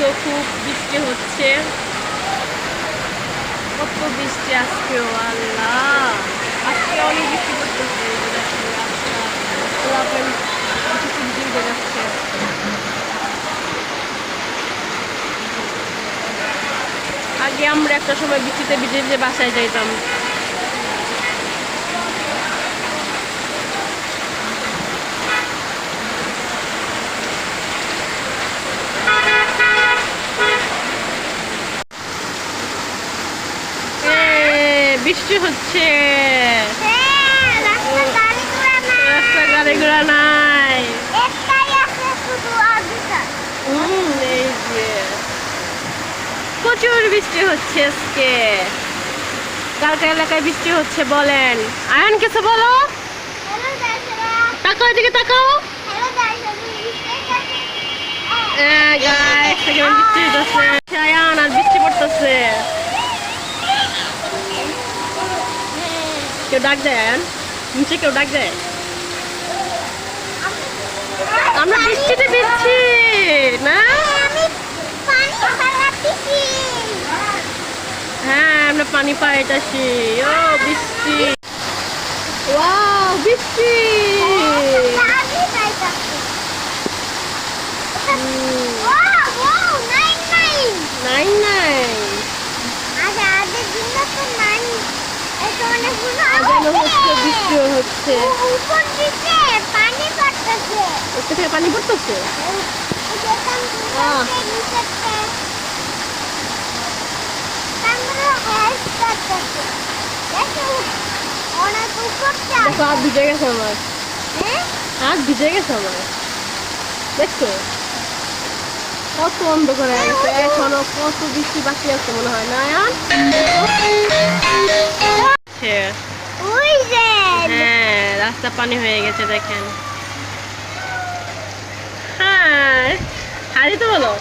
আজকেও খুব বৃষ্টি হচ্ছে কত বৃষ্টি আজকেও আল্লাহ আজকে অনেক বৃষ্টি ভিজে যাচ্ছে আগে আমরা একটা সময় বৃষ্টিতে ভিজে বাসায় যাইতাম বৃষ্টি হচ্ছে। হ্যাঁ, রাস্তা গাড়ি ঘোড়া নাই। প্রচুর বৃষ্টি হচ্ছে আজকে। কার এলাকায় বৃষ্টি হচ্ছে বলেন। আয়ন কিছু বলো? তাকাও এদিকে তাকাও? হ্যাঁ বৃষ্টি হইতেছে। আয়ান আর বৃষ্টি পড়তেছে। কেউ ডাক দেয় নিচে কেউ ডাক দেয়। আমরা বৃষ্টিতে ভিজছি না? পানি হ্যাঁ আমরা পানি পাইতাছি। ও বৃষ্টি। ওয়াও বৃষ্টি। হুম, ওয়াও, ওয়াও, নাইন, নাইন। নাই নাই আগে আগের দিনটা তো নাইন। এটা হচ্ছে। বৃষ্টিও হচ্ছে। উপর পানি পড়তেছে। থেকে পানি উপর দেখো হাত ভিজে গেছে আমার। হাত ভিজে গেছে আমার। দেখছ? কত অন্ধকার হয়ে গেছে এখনও কত বৃষ্টি বাকি আছে মনে হয় না যে। হ্যাঁ রাস্তা পানি হয়ে গেছে দেখেন। হ্যাঁ হারি তো বলো।